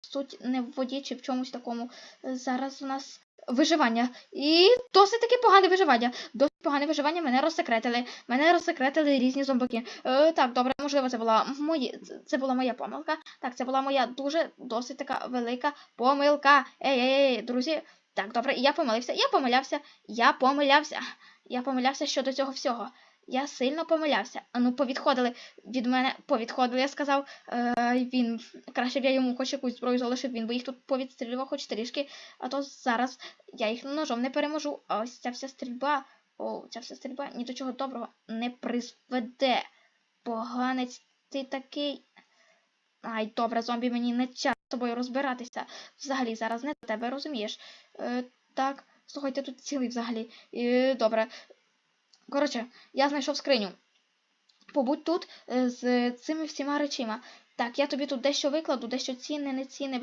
суть не в воді чи в чомусь такому. Зараз у нас виживання. І досить таки погане виживання. Досить погане виживання мене розсекретили. Мене розсекретили різні зомбаки. Е, так, добре, можливо, це була мої. Це була моя помилка. Так, це була моя дуже досить така велика помилка. Ей, ей, ей, друзі. Так, добре, я помилився, я помилявся, я помилявся. Я помилявся щодо цього всього. Я сильно помилявся. А ну, повідходили від мене, повідходили, я сказав. Е, він краще б я йому хоч якусь зброю залишив, він би їх тут повідстрілював хоч трішки, а то зараз я їх ножом не переможу. А ось ця вся стрільба, о, ця вся стрільба ні до чого доброго не призведе. Поганець ти такий. Ай, добре, зомбі, мені не час з тобою розбиратися. Взагалі, зараз не до тебе, розумієш? Е, так, слухай, ти тут цілий взагалі. Е, добре. Коротше, я знайшов скриню. Побудь тут е, з цими всіма речима. Так, я тобі тут дещо викладу, дещо цінне, не цінне.